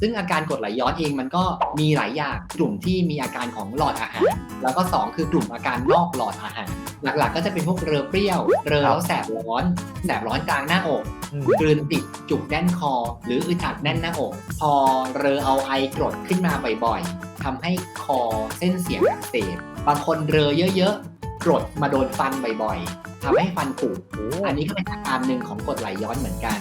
ซึ่งอาการกรดไหลย้อนเองมันก็มีหลายอย่างกลุ่มที่มีอาการของหลอดอาหาร แล้วก็สองคือกลุ่มอาการนอกหลอดอาหาร หลักๆ ก็จะเป็นพวกเรอเปรี้ยว เรอแล้วแสบร้อน แสบร้อนกลางหน้าอกอืมกลืนติดจุกแน่นคอ หรืออึดอัดแน่นหน้าอก พอเรอเอาไอกรดขึ้นมาบ่อยๆทำให้คอเส้นเสียงอักเสบบางคนเรอเยอะๆกรดมาโดนฟันบ่อยๆทำให้ฟันผุโอ้อันนี้ก็เป็นอาการหนึ่งของกรดไหลย้อนเหมือนกัน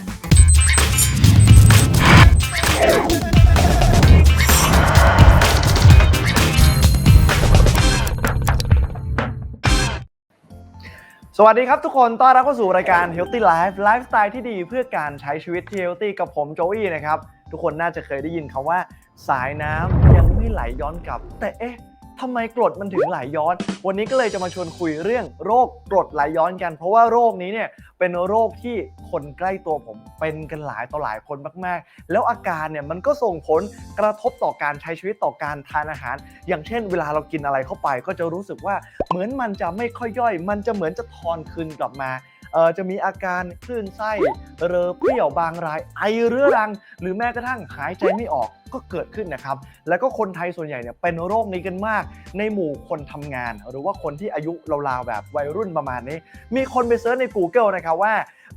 สวัสดีครับทุกคนต้อนรับเข้าสู่รายการ Healthy Life ไลฟ์สไตล์ที่ดีเพื่อการใช้ชีวิตที่ Healthy กับผมโจวี่นะครับ ทุกคนน่าจะเคยได้ยินคำว่า สายน้ำยังไม่ไหลย้อนกลับ แต่เอ๊ะ ทำไมกรดมันถึงไหลย้อน วันนี้ก็เลยจะมาชวนคุยเรื่องโรคกรดไหลย้อนกัน เพราะว่าโรคนี้เนี่ยเป็นโรคที่คนใกล้ตัวผมเป็นกันหลายต่อหลายคนมากๆ แล้วอาการเนี่ยมันก็ส่งผลกระทบต่อการใช้ชีวิตต่อการทานอาหาร อย่างเช่น เวลาเรากินอะไรเข้าไป ก็จะรู้สึกว่าเหมือนมันจะไม่ค่อยย่อย มันจะเหมือนจะทอนคืนกลับมาเออจะมีอาการคลื่นไส้ เรอเปรี้ยวบางราย ไอเรื้อรัง หรือแม้กระทั่งหายใจไม่ออก ก็เกิดขึ้นนะครับ แล้วก็คนไทยส่วนใหญ่เนี่ยเป็นโรคนี้กันมาก ในหมู่คนทำงาน หรือว่าคนที่อายุราวๆแบบวัยรุ่นประมาณนี้ มีคนไปเซิร์ชใน Google นะครับว่า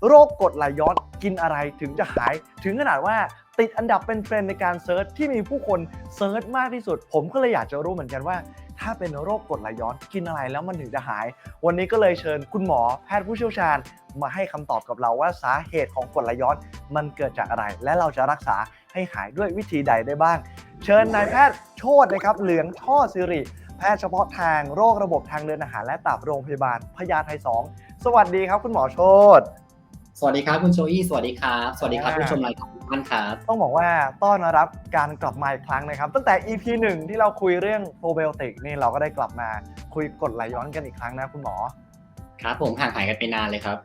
โรคกรดไหลย้อนกินอะไรถึงจะหาย ถึงขนาดว่าติดอันดับเป็นเทรนในการเซิร์ชที่มีผู้คนเซิร์ชมากที่สุด ผมก็เลยอยากจะรู้เหมือนกันว่าถ้าเป็นโรคกรดไหลย้อนกินอะไรแล้วมันถึงจะหาย วันนี้ก็เลยเชิญคุณหมอแพทย์ผู้เชี่ยวชาญ มาให้คำตอบกับเราว่าสาเหตุของกรดไหลย้อนมันเกิดจากอะไร และเราจะรักษาให้หายด้วยวิธีใดได้บ้าง เชิญนายแพทย์โชตนะครับเหลืองช่อสิริแพทย์เฉพาะทางโรคระบบทางเดินอาหารและตับโรงพยาบาลพญาไท2สวัสดีครับคุณหมอโชต สวัสดีครับคุณโจอี้สวัสดีครับ สวัสดีครับอ่าผู้ชมรายการทุกท่านครับ ต้องบอกว่าต้อนรับการกลับมาอีกครั้งนะครับ ตั้งแต่ EP 1ที่เราคุยเรื่องโปรไบโอติกนี่เราก็ได้กลับมาคุยกรดไหลย้อนกันอีกครั้งนะคุณหมอ ครับผมห่างหายกันไปนานเลยครับ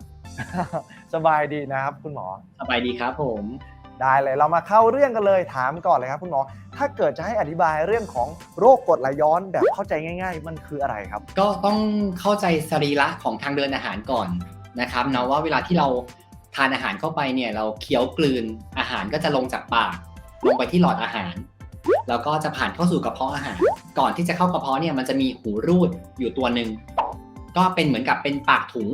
สบายดีนะครับคุณหมอ สบายดีครับผมได้เลยเรามาเข้าเรื่องกันเลยถามก่อนเลยครับคุณหมอ ถ้าเกิดจะให้อธิบายเรื่องของโรคกรดไหลย้อนแบบเข้าใจง่าย ๆ มันคืออะไรครับ ก็ต้องเข้าใจสรีระของทางเดินอาหารก่อน นะครับเนาะว่าเวลาที่เราทานอาหารเข้าไปเนี่ยเราเคี้ยวกลืนอาหารก็จะลงจากปาก ลงไปที่หลอดอาหาร แล้วก็จะผ่านเข้าสู่กระเพาะอาหาร ก่อนที่จะเข้ากระเพาะเนี่ยมันจะมีหูรูดอยู่ตัวหนึ่งก็เป็นเหมือนกับเป็นปากถุง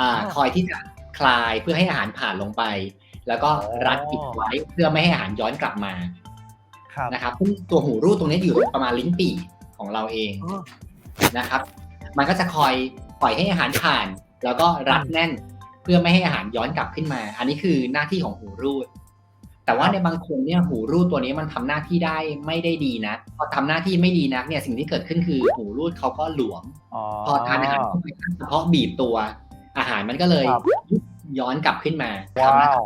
อ่าอ๋อคอยที่จะคลายเพื่อให้อาหารผ่านลงไป แล้วก็รัดปิดไว้เพื่อไม่ให้อาหารย้อนกลับมาครับนะครับซึ่งตัวหูรูดตรงนี้อยู่ประมาณลิ้นปี่ของเราเองอ๋อนะครับ มันก็จะคอยปล่อยให้อาหารผ่าน แล้วก็รัดแน่นเพื่อไม่ให้อาหารย้อนกลับขึ้นมา อันนี้คือหน้าที่ของหูรูด แต่ว่าในบางคนเนี่ยหูรูดตัวนี้มันทำหน้าที่ได้ไม่ได้ดีนะพอทำหน้าที่ไม่ดีนักเนี่ยสิ่งที่เกิดขึ้นคือหูรูดเขาก็หลวมอ๋อพอทานอาหารเข้าไปเฉพาะบีบตัว อาหารมันก็เลยครับย้อนกลับขึ้นมาว้าวทำหน้าที่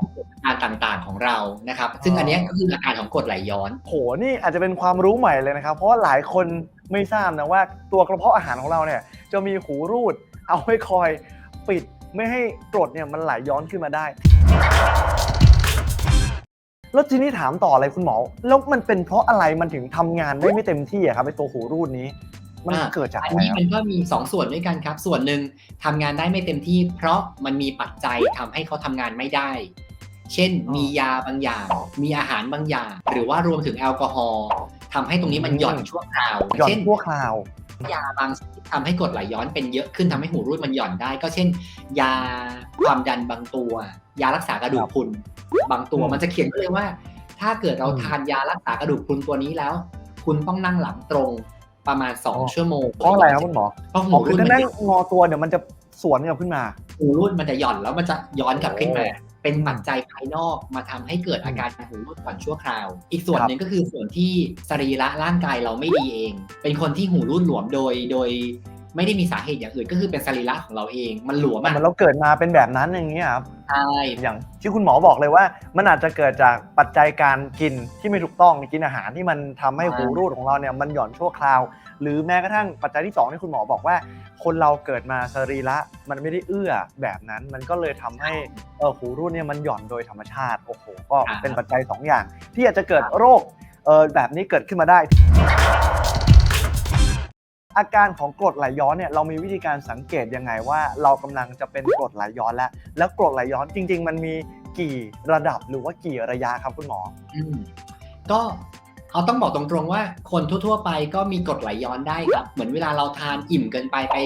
อาการต่างๆของเรานะครับ ซึ่งอันเนี้ยก็คืออาการของกรดไหลย้อนโหนี่อาจจะเป็นความรู้ใหม่เลยนะครับ เพราะว่าหลายคนไม่ทราบนะว่าตัวกระเพาะอาหารของเราเนี่ยจะมีหูรูดเอาไว้คอย ปิดไม่ให้กรดเนี่ยมันไหลย้อนขึ้นมาได้ แล้วทีนี้ถามต่อเลยคุณหมอ แล้วมันเป็นเพราะอะไรมันถึงทำงานได้ไม่เต็มที่อะครับไอตัวหูรูดนี้ มันอ่า เกิดจากอัอะนไรนี้ครับมันก็มี2ส่วนด้วยกันครับ ส่วนหนึ่งทำงานได้ไม่เต็มที่ เพราะมันมีปัจจัยทำให้เขาทำงานไม่ได้ เช่นอ๋อมียาบางอย่าง มีอาหารบางอย่าง หรือว่ารวมถึงแอลกอฮอล์ทำให้ตรงนี้มันหย่อนชั่วคราวหย่อนเช่น ชั่วคราว ยาบางชนิดทำให้กรดไหลย้อนเป็นเยอะขึ้นทำให้หูรูดมันหย่อนได้ ก็เช่น ยาความดันบางตัว ยารักษากระดูกพรุนบางตัวอืมมันจะเขียนไว้เลยว่า ถ้าเกิดเราอืมทานยารักษากระดูกพรุนตัวนี้แล้ว คุณต้องนั่งหลังตรงประมาณอ๋อ2ชั่วโมงเพราะอะไรครับคุณหมอเพราะหูอ๋อคืรูอดถ้ามันนั่งจะงอตัวเดี๋ยวมันจะสวนกลับขึ้นมา หูรูดมันจะหย่อนแล้วมันจะย้อนกลับขึ้นมาโอ้ เป็นปัจจัยภายนอกมาทำให้เกิดอาการหูรูดก่อนชั่วคราว อีกส่วนหนึ่งก็คือส่วนที่สรีระร่างกายเราไม่ดีเอง เป็นคนที่หูรูดหลวมโดยโดยไม่ได้มีสาเหตุอย่างอื่นก็คือเป็นสรีระของเราเอง มันหลวมเหอะมือนเราเกิดมาเป็นแบบนั้นอย่างนี้ยครับใช่อย่างที่คุณหมอบอกเลยว่า มันอาจจะเกิดจากปัจจัยการกินที่ไม่ถูกต้องกินอาหารที่มันทำให้หูรูดของเราเนี่ยมันหย่อนชั่วคราว หรือแม้กระทั่งปัจจัยที่สองที่คุณหมอบอกว่า คนเราเกิดมาสรีระมันไม่ได้เอื้อแบบนั้น มันก็เลยทำให้เออหูรูดเนี่ยมันหย่อนโดยธรรมชาติโอ้โหก็เป็นปัจจัยสองอย่าง ที่อาจจะเกิดโรคเออแบบนี้เกิดขึ้นมาได้อาการของกรดไหลย้อนเนี่ยเรามีวิธีการสังเกตยังไงว่า เรากำลังจะเป็นกรดไหลย้อนแล้ว แล้วกรดไหลย้อนจริง ๆ มันมีกี่ระดับหรือว่ากี่ระยะครับคุณหมออืมก็ เอาต้องบอกตรงๆว่าคนทั่วๆไปก็มีกรดไหลย้อนได้ครับ เหมือนเวลาเราทานอิ่มเกินไปไป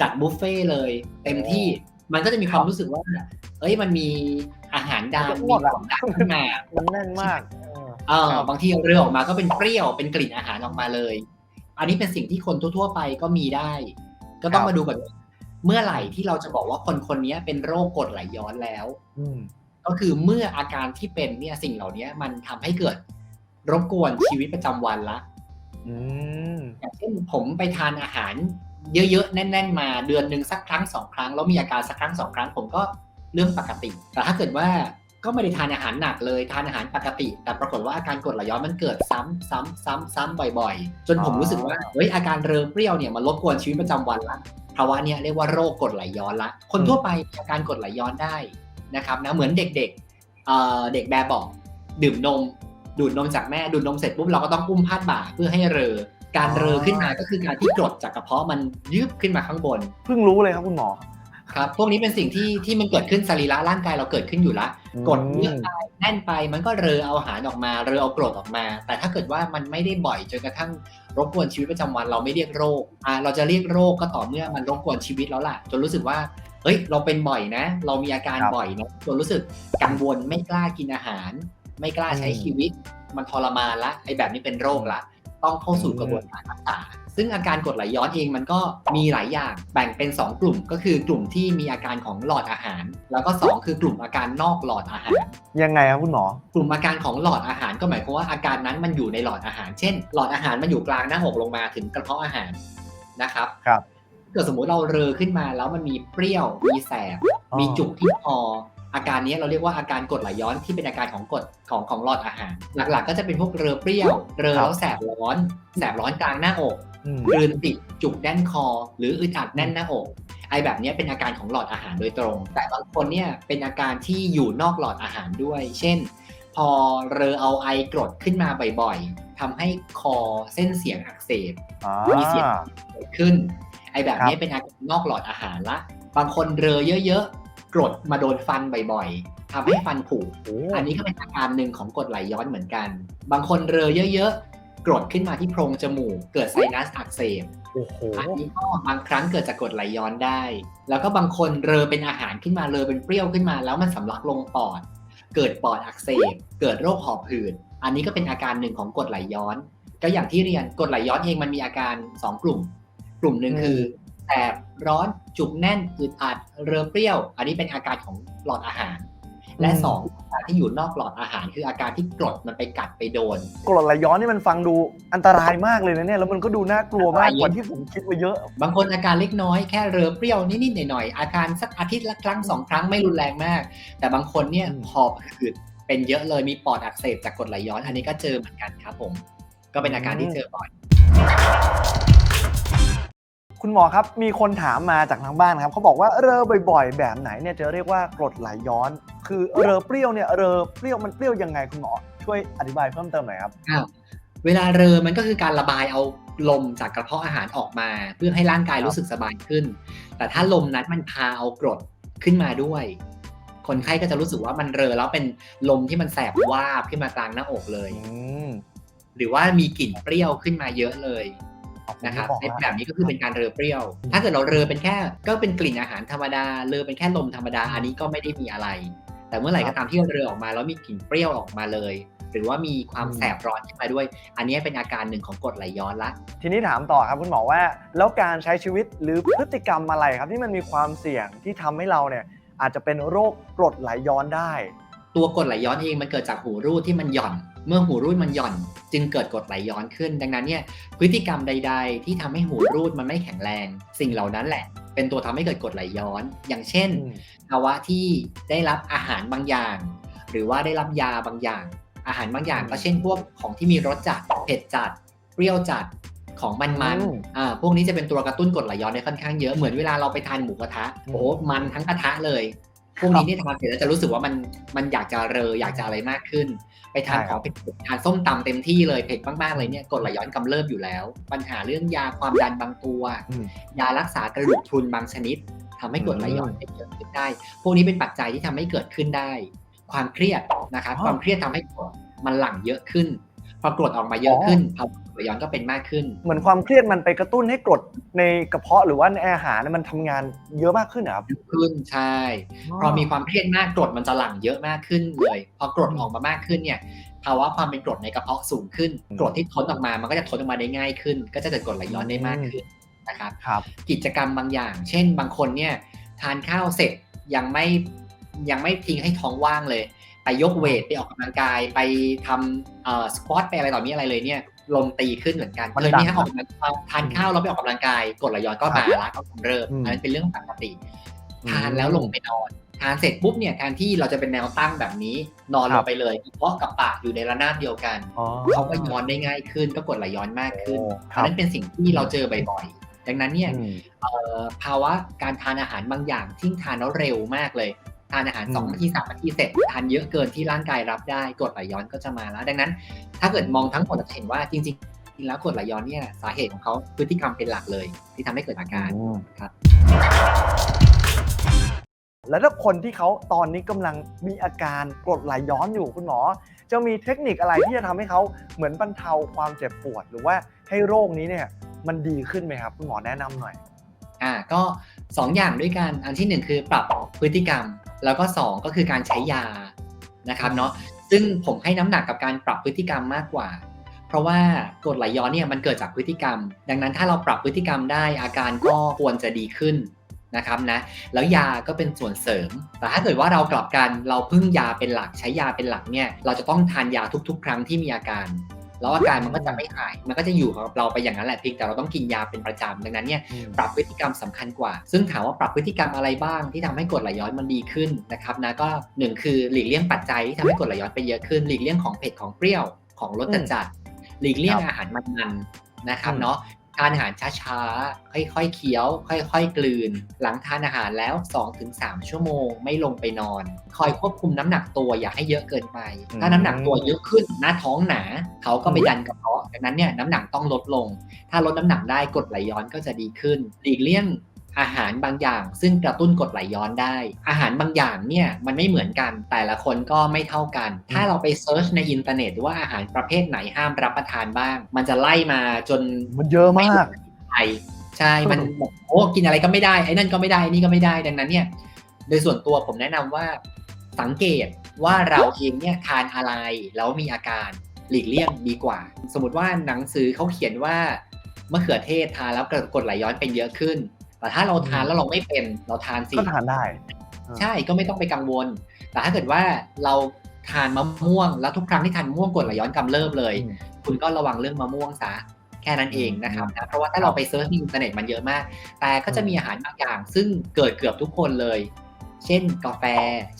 จัดบุฟเฟ่ต์เลย เต็มที่มันก็จะมีความรู้สึกว่า เอ้ยมันมีอาหารดานมันจะอ้มีวกอะของดานขึ้นมามันแน่นมากเออเออครับบางทีเรือออกมาก็เป็นเปรี้ยวเป็นกลิ่นอาหารออกมาเลย อันนี้เป็นสิ่งที่คนทั่วๆไปก็มีได้ ก็ต้องครับมาดูก่อนว่าเมื่อไหร่ที่เราจะบอกว่าคนคนนี้เป็นโรคกรดไหลย้อนแล้วอืมก็คือเมื่ออาการที่เป็นเนี่ยสิ่งเหล่านี้มันทำให้เกิด รบกวนชีวิตประจำวันละอืมอย่างเช่นผมไปทานอาหาร เยอะๆแน่น ๆ มาเดือนหนึ่งสักครั้งสองครั้งแล้วมีอาการสักครั้งสองครั้ง ผมก็เรื่องปกติ แต่ถ้าเกิดว่าก็ไม่ได้ทานอาหารหนักเลยทานอาหารปกติ แต่ปรากฏว่าอาการกรดไหลย้อนมันเกิดซ้ำซ้ำซ้ำซ้ำบ่อย ๆ จนผมรู้สึกว่าเฮ้ยอาการเริมเปรี้ยวเนี่ยมันรบกวนชีวิตประจำวันละภาวะเนี้ยเรียกว่าโรคกรดไหลย้อนละ คนทั่วไปมีอาการกรดไหลย้อนได้นะครับนะเหมือนเด็กๆเอ่อเด็กแบบบอกดื่มนม ดูดนมจากแม่ดูดนมเสร็จปุ๊บเราก็ต้องอุ้มพาดบ่าเพื่อให้เรอการเรอขึ้นมาก็คือการที่กรดจากกระเพาะมันยืบขึ้นมาข้างบนเพิ่งรู้เลยครับคุณหมอครับพวกนี้เป็นสิ่งที่ที่มันเกิดขึ้นสรีระร่างกายเราเกิดขึ้นอยู่ละกดเยอะไปแน่นไปมันก็เรอเอาอาหารออกมา เรอเอากรดออกมา แต่ถ้าเกิดว่ามันไม่ได้บ่อยจนกระทั่งรบกวนชีวิตประจำวันเราไม่เรียกโรคอ่าเราจะเรียกโรคก็ต่อเมื่อมันรบกวนชีวิตแล้วล่ะ จนรู้สึกว่าเฮ้ยเราเป็นบ่อยนะ เรามีอาการครับบ่อยนะจนรู้สึกกังวลไม่กล้ากินอาหาร ไม่กล้าใช้อืมชีวิต มันทรมานละไอ้แบบนี้เป็นโรคละ ต้องเข้าสู่อืมกระบวนการรักษาซึ่งอาการกรดไหลย้อนเองมันก็มีหลายอย่างแบ่งเป็น 2 กลุ่มก็คือกลุ่มที่มีอาการของหลอดอาหาร แล้วก็ 2 คือกลุ่มอาการนอกหลอดอาหาร ยังไงครับคุณหมอ กลุ่มอาการของหลอดอาหารก็หมายความว่าอาการนั้นมันอยู่ในหลอดอาหาร เช่น หลอดอาหารมันอยู่กลางหน้าอกลงมาถึงกระเพาะอาหารนะครับครับเกิดสมมุติเราเรอขึ้นมาแล้วมันมีเปรี้ยวมีแสบอ๋อมีจุกที่คอ อาการนี้เราเรียกว่าอาการกรดไหลย้อนที่เป็นอาการของกรดของของหลอดอาหาร หลักๆ ก็จะเป็นพวกเรอเปรี้ยว เรอแล้วแสบร้อน แสบร้อนกลางหน้าอกอืมกลืนติดจุกแน่นคอ หรืออึดอัดแน่นหน้าอกไอแบบเนี้ยเป็นอาการของหลอดอาหารโดยตรง แต่บางคนเนี่ยเป็นอาการที่อยู่นอกหลอดอาหารด้วย เช่น พอเรอเอาไอกรดขึ้นมาบ่อยๆทำให้คอเส้นเสียงอักเสบอ่ามีเสียงเกิดขึ้น ไอแบบครับนี้เป็นอาการนอกหลอดอาหารละ บางคนเรอเยอะๆ กรดมาโดนฟันบ่อยๆทำให้ฟันผุโอ้อันนี้ก็เป็นอาการหนึ่งของกรดไหลย้อนเหมือนกัน บางคนเรอเยอะๆกรดขึ้นมาที่โพรงจมูก เกิดไซนัสอักเสบโอ้โหอันนี้ก็บางครั้งเกิดจากกรดไหลย้อนได้ แล้วก็บางคนเรอเป็นอาหารขึ้นมาเรอเป็นเปรี้ยวขึ้นมา แล้วมันสำลักลงปอด เกิดปอดอักเสบ เกิดโรคหอบหืด อันนี้ก็เป็นอาการหนึ่งของกรดไหลย้อน ก็อย่างที่เรียนกรดไหลย้อนเองมันมีอาการ 2 กลุ่ม กลุ่มหนึ่งอืมคือ แสบร้อนจุกแน่นอึดอัดเรือเปรี้ยว อันนี้เป็นอาการของหลอดอาหาร และสองอาการที่อยู่นอกหลอดอาหาร คืออาการที่กรดมันไปกัดไปโดน กรดไหลย้อนนี่มันฟังดูอันตรายมากเลยนะเนี่ยแล้วมันก็ดูน่ากลัวมากอันตรายเยอะกว่าที่ผมคิดไว้เยอะ บางคนอาการเล็กน้อยแค่เรือเปรี้ยวนิดๆหน่อยๆอาการสักอาทิตย์ละครั้งสองครั้งไม่รุนแรงมาก แต่บางคนเนี่ยอืมหอบหืดเป็นเยอะเลยมีปอดอักเสบจากกรดไหลย้อน อันนี้ก็เจอเหมือนกันครับผม ก็เป็นอาการที่เจอบ่อย คุณหมอครับมีคนถามมาจากทางบ้านครับเขาบอกว่าเรอบ่อยๆ แบบไหนเนี่ยจะเรียกว่ากรดไหลย้อน คือเรอเปรี้ยวเนี่ยเรอเปรี้ยวมันเปรี้ยวยังไงคุณหมอช่วยอธิบายเพิ่มเติมหน่อยครับอ้าวเวลาเรอมันก็คือการระบายเอาลมจากกระเพาะอาหารออกมา เพื่อให้ร่างกายครับรู้สึกสบายขึ้น แต่ถ้าลมนั้นมันพาเอากรดขึ้นมาด้วย คนไข้ก็จะรู้สึกว่ามันเรอแล้วเป็นลมที่มันแสบวาบขึ้นมากลางหน้าอกเลย อืมหรือว่ามีกลิ่นเปรี้ยวขึ้นมาเยอะเลย นะครับผมไอ้อกแบบนี้ก็คือเป็นการเรอเปรี้ยว ถ้าเกิดเราเรอเป็นแค่ ก็เป็นกลิ่นอาหารธรรมดา เรอเป็นแค่ลมธรรมดา อันนี้ก็ไม่ได้มีอะไร แต่เมื่อไหร่ก็ตามที่เรอออกมาแล้วมีกลิ่นเปรี้ยวออกมาเลย หรือว่ามีความแสบร้อนขึ้นมาด้วย อันนี้เป็นอาการหนึ่งของกรดไหลย้อนละ ทีนี้ถามต่อครับคุณหมอว่า แล้วการใช้ชีวิตหรือพฤติกรรมอะไรครับที่มันมีความเสี่ยงที่ทำให้เราเนี่ยอาจจะเป็นโรคกรดไหลย้อนได้ ตัวกรดไหลย้อนเองมันเกิดจากหูรูดที่มันหย่อน เมื่อหูรูดมันหย่อน จึงเกิดกรดไหลย้อนขึ้น ดังนั้นเนี่ยพฤติกรรมใด ๆ ที่ทำให้หูรูดมันไม่แข็งแรง สิ่งเหล่านั้นแหละ เป็นตัวทำให้เกิดกรดไหลย้อน อย่างเช่นภาวะที่ได้รับอาหารบางอย่าง หรือว่าได้รับยาบางอย่าง อาหารบางอย่างอืมก็เช่นพวกของที่มีรสจัดเผ็ดจัดเปรี้ยวจัดของมันมันอืมอ่า พวกนี้จะเป็นตัวกระตุ้นกรดไหลย้อนได้ค่อนข้างเยอะ เหมือนเวลาเราไปทานหมูกระทะอืมโอ้โหมันทั้งกระทะเลย พวกนี้เนี่ยทานเสร็จแล้วจะรู้สึกว่ามันมันอยากจะเรออยากจะอะไรมากขึ้น ไปทานใช่ขครัอบงเผ็ดๆทานส้มตำเต็มที่เลยเผ็ดมากๆเลยเนี่ยกรดไหลย้อนกำเริบอยู่แล้ว ปัญหาเรื่องยาความดันบางตัวอืมยารักษากระดูกพรุนบางชนิดทำให้กรดไหลย้อนเกิดขึ้นได้ พวกนี้เป็นปัจจัยที่ทำให้เกิดขึ้นได้ ความเครียดนะครับอ๋อความเครียดทำให้กรดมันหลั่งเยอะขึ้นพอกรดออกมาเยอะขึ้นภาวะกรด ไหลย้อนก็เป็นมากขึ้น เหมือนความเครียดมันไปกระตุ้นให้กรดในกระเพาะหรือว่าในอาหารเนี่ยมันทำงานเยอะมากขึ้นเหรอครับเยอะขึ้นใช่พอมีความเครียดมากกรดมันจะหลั่งเยอะมากขึ้นเลย พอกรดออกมามากขึ้นเนี่ยภาวะความเป็นกรดในกระเพาะสูงขึ้นอืมกรดที่ทนออกมามันก็จะทนออกมาได้ง่ายขึ้น ก็จะเกิดกรดไหลย้อนได้มากขึ้นนะครับครับ กิจกรรมบางอย่าง เช่น บางคนเนี่ยทานข้าวเสร็จยังไม่ยังไม่ทิ้งให้ท้องว่างเลย ไปยกเวทไปออกกำลังกายไปทำเอ่อสควอตไปอะไรต่อมีอะไรเลยเนี่ย ลมตีขึ้นเหมือนกันมันเคยดัมีนฮะออกกำลังทานข้าวแล้วไปออกกำลังกายกรดไหลย้อนก็มาละก็กำเริบอืมอันนั้นเป็นเรื่องปกติอืมทานแล้วลงไปนอนทานเสร็จปุ๊บเนี่ยแทนที่เราจะเป็นแนวตั้งแบบนี้ นอนคลรังบไปเลยเพราะกับปากอยู่ในระนาบเดียวกันอ๋อเขาก็ย้อนได้ง่ายขึ้นก็กดไหลย้อนมากขึ้นโอ้คอัรันบนั้นเป็นสิ่งที่เราเจอบ่อยๆดังนั้นเนี่ยอืมเอ่อภาวะการทานอาหารบางอย่างที่ทานแล้วเร็วมากเลย ทานอาหารอืม2นาที3นาทีเสร็จทานเยอะเกินที่ร่างกายรับได้กรดไหลย้อนก็จะมาแล้ว ดังนั้น ถ้าเกิดมองทั้งหมดจะเห็นว่าจริงๆแล้วกรดไหลย้อนเนี่ยสาเหตุของเขาพฤติกรรมเป็นหลักเลย ที่ทำให้เกิดอาการอืมครับ แล้วถ้าคนที่เขาตอนนี้กำลังมีอาการกรดไหลย้อนอยู่คุณหมอ จะมีเทคนิคอะไรที่จะทำให้เขาเหมือนบรรเทาความเจ็บปวด หรือว่าให้โรคนี้เนี่ยมันดีขึ้นไหมครับ คุณหมอแนะนำหน่อยอ่าก็สองอย่างด้วยกันอันที่หนึ่งคือปรับพฤติกรรม แล้วก็สองก็คือการใช้ยานะครับเนาะซึ่งผมให้น้ำหนักกับการปรับพฤติกรรมมากกว่า เพราะว่ากรดไหลย้อนเนี่ยมันเกิดจากพฤติกรรม ดังนั้นถ้าเราปรับพฤติกรรมได้อาการก็ควรจะดีขึ้นนะครับนะแล้วยาก็เป็นส่วนเสริม แต่ถ้าเกิดว่าเรากลับกันเราพึ่งยาเป็นหลักใช้ยาเป็นหลักเนี่ยเราจะต้องทานยาทุก ๆ ครั้งที่มีอาการ แล้วอาการมันก็จะไม่หาย มันก็จะอยู่กับเราไปอย่างนั้นแหละเพียงแต่เราต้องกินยาเป็นประจำดังนั้นเนี่ยปรับพฤติกรรมสำคัญกว่า ซึ่งถามว่าปรับพฤติกรรมอะไรบ้างที่ทำให้กรดไหลย้อนมันดีขึ้นนะครับนะก็หนึ่งคือหลีกเลี่ยงปัจจัยที่ทำให้กรดไหลย้อนไปเยอะขึ้นหลีกเลี่ยงของเผ็ดของเปรี้ยวของรสจัดจัดๆหลีกเลี่ยงครับอาหารมันๆนะครับอืมเนาะ ทานอาหารช้าๆ ค่อยๆ เคี้ยว ค่อยๆ กลืน หลังทานอาหารแล้ว 2-3 ชั่วโมงไม่ลงไปนอน คอยควบคุมน้ำหนักตัวอย่าให้เยอะเกินไป ถ้าน้ำหนักตัวเยอะขึ้นหน้าท้องหนา เขาก็ไปดันกระเพาะดังนั้นเนี่ยน้ำหนักต้องลดลง ถ้าลดน้ำหนักได้กรดไหลย้อนก็จะดีขึ้นหลีกเลี่ยง อาหารบางอย่าง ซึ่งกระตุ้นกรดไหลย้อนได้ อาหารบางอย่างเนี่ยมันไม่เหมือนกันแต่ละคนก็ไม่เท่ากัน ถ้าเราไปเซิร์ชในอินเทอร์เน็ตว่าอาหารประเภทไหนห้ามรับประทานบ้าง มันจะไล่มาจนมันเยอะมากไทยใช่มันแบบโอ้กินอะไรก็ไม่ได้ไอ้นั่นก็ไม่ได้ไอ้นี่ก็ไม่ได้ดังนั้นเนี่ยโดยส่วนตัวผมแนะนำว่าสังเกตว่าเราเองเนี่ยทานอะไรแล้วมีอาการหลีกเลี่ยงดีกว่า สมมติว่าหนังสือเขาเขียนว่ามะเขือเทศทานแล้วเกิดกรดไหลย้อนเป็นเยอะขึ้น แต่ถ้าเราทานแล้วเราไม่เป็น เราทานสิก็ทานได้ ใช่ก็ไม่ต้องไปกังวล แต่ถ้าเกิดว่าเราทานมะม่วง แล้วทุกครั้งที่ทานมะม่วงกรดไหลย้อนกำเริบเลยอืมคุณก็ระวังเรื่องมะม่วงซะแค่นั้นเองนะครับนะเพราะว่าถ้าครับเราไปเซิร์ชในอินเทอร์เน็ตมันเยอะมาก แต่ก็จะมีอาหารบางอย่าง ซึ่งเกิดเกือบทุกคนเลย เช่นกาแฟ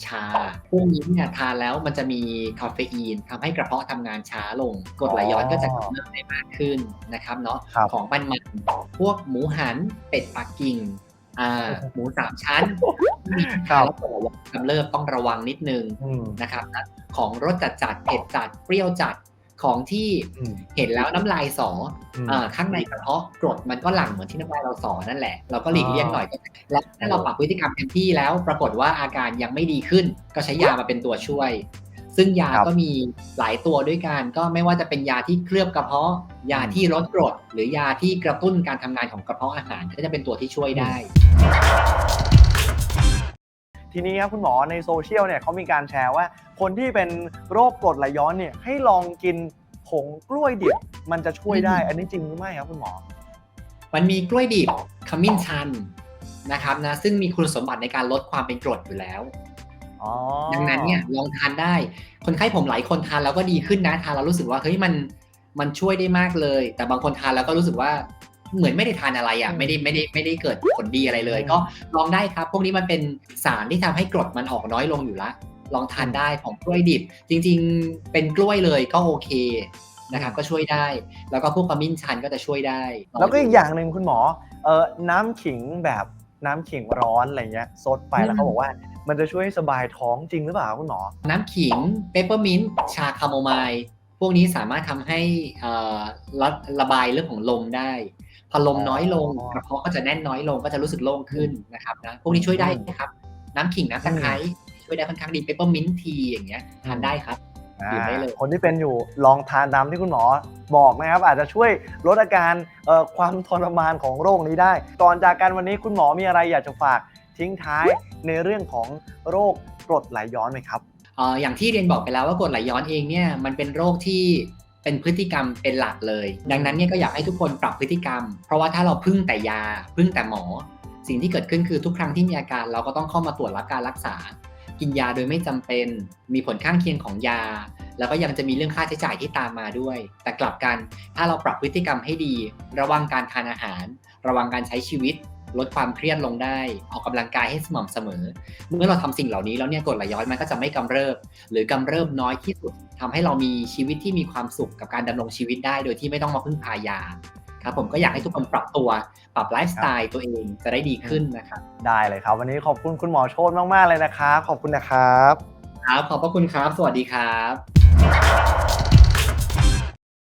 ชา พวกนี้เนี่ยทานแล้วมันจะมีคาเฟอีนทำให้กระเพาะทำงานช้าลงกรดไหลย้อนก็จะกำเริบได้มากขึ้นนะครับเนาะครับของมันมันๆพวกหมูหันเป็ดปักกิ่งอ่าหมูสามชั้นมีครับแล้วกรดไหลย้อนกำเริบต้องระวังนิดนึงอืมนะครับนะของรสจัดจัดๆเผ็ดจัดเปรี้ยวจัด ของที่อืมเห็นแล้วน้ำลายสออืมอ่าข้างในกระเพาะกรดมันก็หลั่งเหมือนที่น้ำลายเราสอนั่นแหละ เราก็หลีกเลี่ยงหน่อยก็ได้และถ้าเราปรับพฤติกรรมเต็มที่แล้ว ปรากฏว่าอาการยังไม่ดีขึ้น ก็ใช้ยามาเป็นตัวช่วย ซึ่งยาครับก็มีหลายตัวด้วยกัน ก็ไม่ว่าจะเป็นยาที่เคลือบกระเพาะ ยาที่ลดกรด หรือยาที่กระตุ้นการทำงานของกระเพาะอาหารก็จะเป็นตัวที่ช่วยได้ทีนี้ครับคุณหมอในโซเชียลเนี่ยเขามีการแชร์ว่า คนที่เป็นโรคกรดไหลย้อนเนี่ยให้ลองกินผงกล้วยดิบมันจะช่วยได้อืมอันนี้จริงหรือไม่ครับคุณหมอ มันมีกล้วยดิบขมิ้นชันนะครับนะซึ่งมีคุณสมบัติในการลดความเป็นกรดอยู่แล้วอ๋อดังนั้นเนี่ยลองทานได้ คนไข้ผมหลายคนทานแล้วก็ดีขึ้นนะทานแล้วรู้สึกว่าเฮ้ยมันมันช่วยได้มากเลย แต่บางคนทานแล้วก็รู้สึกว่าเหมือนไม่ได้ทานอะไรอะอืมไม่ได้ไม่ได้ไม่ได้เกิดผลดีอะไรเลยอืมก็ลองได้ครับ พวกนี้มันเป็นสารที่ทำให้กรดมันออกน้อยลงอยู่ละ ลองทานได้ของกล้วยดิบ จริง ๆ เป็นกล้วยเลยก็โอเคนะครับก็ช่วยได้ แล้วก็พวกขมิ้นชันก็จะช่วยได้ลงแล้วก็ดูอีกอย่างหนึ่งคุณหมอเออน้ำขิงแบบน้ำขิงร้อนอะไรเงี้ยซดไปแล้วเขาบอกว่ามันจะช่วยให้สบายท้องจริงหรือเปล่าคุณหมอ น้ำขิงเปปเปอร์มินต์ชาคาโมไมล์พวกนี้สามารถทำให้เอ่อระระบายเรื่องของลมได้ พอลมน้อยลงอ๋อกระเพาะก็จะแน่นน้อยลงก็จะรู้สึกโล่งขึ้นนะครับนะพวกนี้ช่วยได้นะครับ น้ำขิงน้ำตะไคร้ ช่วยได้ค่อนข้างดีเปปเปอร์มินต์ทีอย่างเงี้ยทานได้ครับดื่มได้เลยอ่าคนที่เป็นอยู่ลองทานตามที่คุณหมอบอกนะครับ อาจจะช่วยลดอาการเอ่อความทรมานของโรคนี้ได้ ก่อนจากกันวันนี้คุณหมอมีอะไรอยากจะฝากทิ้งท้ายในเรื่องของโรคกรดไหลย้อนไหมครับเอ่ออย่างที่เรียนบอกไปแล้วว่ากรดไหลย้อนเองเนี่ยมันเป็นโรคที่เป็นพฤติกรรมเป็นหลักเลย ดังนั้นเนี่ยก็อยากให้ทุกคนปรับพฤติกรรม เพราะว่าถ้าเราพึ่งแต่ยาพึ่งแต่หมอ สิ่งที่เกิดขึ้นคือทุกครั้งที่มีอาการเราก็ต้องเข้ามาตรวจรับการรักษา กินยาโดยไม่จำเป็น มีผลข้างเคียงของยา แล้วก็ยังจะมีเรื่องค่าใช้จ่ายที่ตามมาด้วย แต่กลับกันถ้าเราปรับพฤติกรรมให้ดี ระวังการทานอาหาร ระวังการใช้ชีวิต ลดความเครียดลงได้ ออกกำลังกายให้สม่ำเสมอ เมื่อเราทำสิ่งเหล่านี้แล้วเนี่ยกรดไหลย้อนมันก็จะไม่กำเริบ หรือกำเริบน้อยที่สุดทำให้เรามีชีวิตที่มีความสุขกับการดำรงชีวิตได้ โดยที่ไม่ต้องมาพึ่งพายา ครับผมก็อยากให้ทุกคนปรับตัว ปรับไลฟ์สไตล์ตัวเองจะได้ดีขึ้นนะครับ ได้เลยครับ วันนี้ขอบคุณคุณหมอโชตมาก ๆ เลยนะครับ ขอบคุณนะครับ ครับ ขอบพระคุณครับ สวัสดีครับ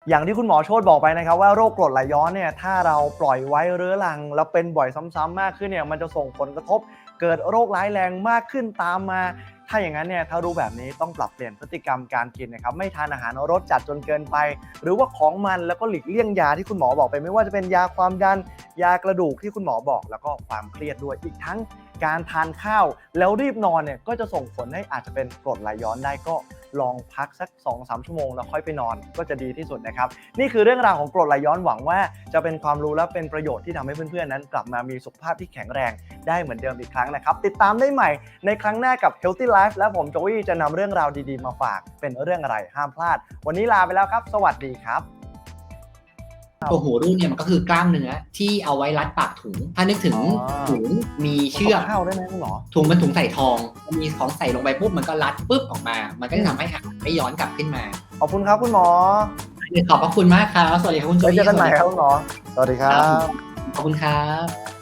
อย่างที่คุณหมอโชตบอกไปนะครับ ว่าโรคกรดไหลย้อนเนี่ยถ้าเราปล่อยไว้เรื้อรัง แล้วเป็นบ่อยซ้ำๆมากขึ้นเนี่ยมันจะส่งผลกระทบ เกิดโรคร้ายแรงมากขึ้นตามมา ถ้าอย่างนั้นเนี่ยถ้ารู้แบบนี้ต้องปรับเปลี่ยนพฤติกรรมการกินนะครับไม่ทานอาหารรสจัดจนเกินไป หรือว่าของมันแล้วก็หลีกเลี่ยงยาที่คุณหมอบอกไป ไม่ว่าจะเป็นยาความดันยากระดูกที่คุณหมอบอก แล้วก็ความเครียดด้วยอีกทั้ง การทานข้าว แล้วรีบนอนเนี่ยก็จะส่งผลให้อาจจะเป็นกรดไหลย้อนได้ก็ลองพักสัก 2-3 ชั่วโมงแล้วค่อยไปนอนก็จะดีที่สุดนะครับ นี่คือเรื่องราวของกรดไหลย้อนหวังว่า จะเป็นความรู้และเป็นประโยชน์ที่ทำให้เพื่อนๆนั้น กลับมามีสุขภาพที่แข็งแรงได้เหมือนเดิมอีกครั้งนะครับ ติดตามได้ใหม่ในครั้งหน้ากับ Healthy Life และผมโจวี่จะนำเรื่องราวดีๆมาฝาก เป็นเรื่องอะไรห้ามพลาด วันนี้ลาไปแล้วครับ สวัสดีครับ ตัวหูรูดเนี่ยมันก็คือกล้ามเนื้อที่เอาไว้รัดปากถุง ถ้านึกถึงอ๋อถุงมีเชือกข้าวได้ไหมคุณหมอถุงเป็นถุงใส่ทองมีของใส่ลงไปปุ๊บมันก็รัดปุ๊บออกมา มันก็จะทำให้อาหารไม่ย้อนกลับขึ้นมา ขอบคุณครับคุณหมอขอบพระคุณมากครับสวัสดีครับคุณโจไว้อี้เจอกันใหม่ครับคุณหมอสวัสดีครับขอบคุณครับ